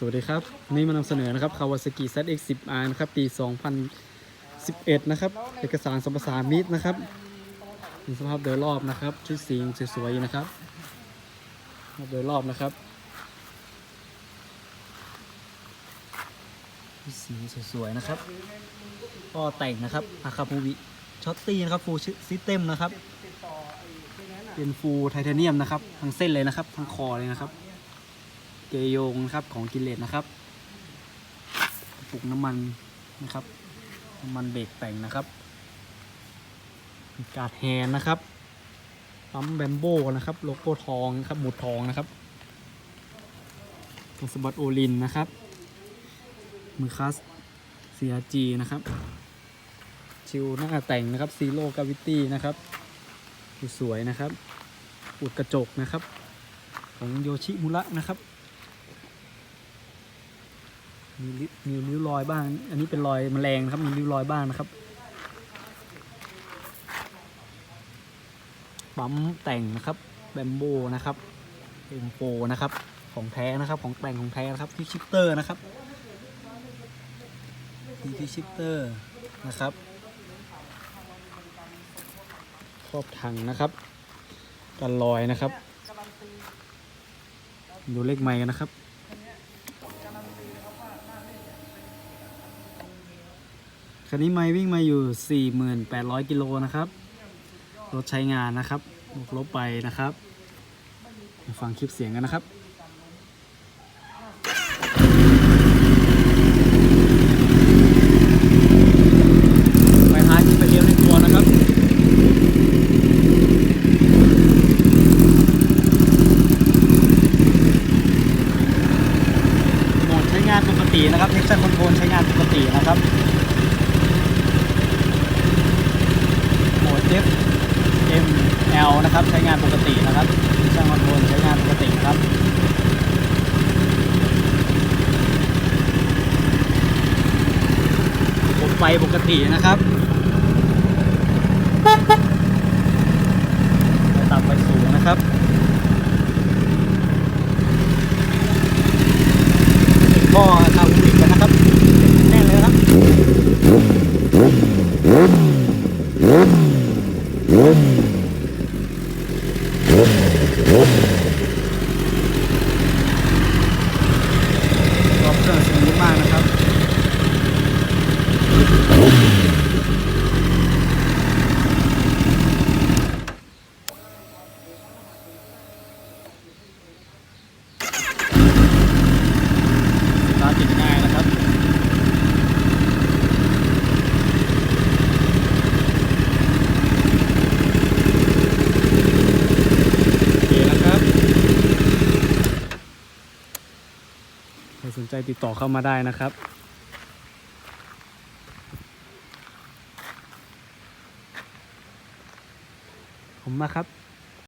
สวัสดีครับนี่มานำเสนอนะครับ Kawasaki ZX10R นะครับปี 2011 นะครับ เอกสารสมปทานมิตรนะครับมีสภาพโดยรอบนะครับ ชุดสีสวยๆนะครับ โดยรอบนะครับชุดสีสวยๆนะครับก็แต่งนะครับอาคาพูวิช็อตตี้นะครับฟูซิสเต็มนะครับ เป็นฟูไทเทเนียมนะครับ ทั้งเส้นเลยนะครับ ทั้งคอเลยนะครับ เกยโยงนะครับของกิเลสนะครับกระปุกน้ำมันนะครับน้ำมันเบรกแต่งนะครับกาดแฮนนะครับปั๊มแบมโบนะครับโลโก้ทองนะครับหมุดทองนะครับสบัดโอลินนะครับ มือคัส CRG นะครับ ชิวหน้าแต่งนะครับซีโร่กาวิตี้นะครับสวยๆนะครับ อุดกระจกนะครับ ของโยชิมุระนะครับ มีริมีริ้วรอยบ้าง อันนี้เป็นรอยแมลงนะครับ มีริ้วรอยบ้างนะครับปั๊มแต่งนะครับแบมโบนะครับเอ็มโฟนะครับ ของแท้นะครับ ของแต่งของแท้นะครับที่ชิปเตอร์นะครับมีที่ชิปเตอร์นะครับครอบถังนะครับกันรอยนะครับ ดูเลขไม้กันนะครับ คันนี้ไม่วิ่งมาอยู่ 4,800 กิโลนะครับ รถใช้งานนะครับบวกลบไปนะครับมาฟังคลิปเสียงกันนะครับปท้ายไปเลี้ยวในตัวนะครับโหมดใช้งานปกตินะครับ Nexus Control ใช้งานปกตินะครับ โหมด F M านะครับ ใช้งานปกตินะครับ Nexus Control ใช้งานปกติครับผมไฟปกตินะครับไปต่ำไฟสูงนะครับ ก็ทำวิ่งกันนะครับแน่นเลยครับ รอบเครื่องสมูทมากนะครับสตาร์ทติดง่ายนะครับ โอเคแล้วครับ ใคร สนใจติดต่อเข้ามาได้นะครับ ผมมาครับ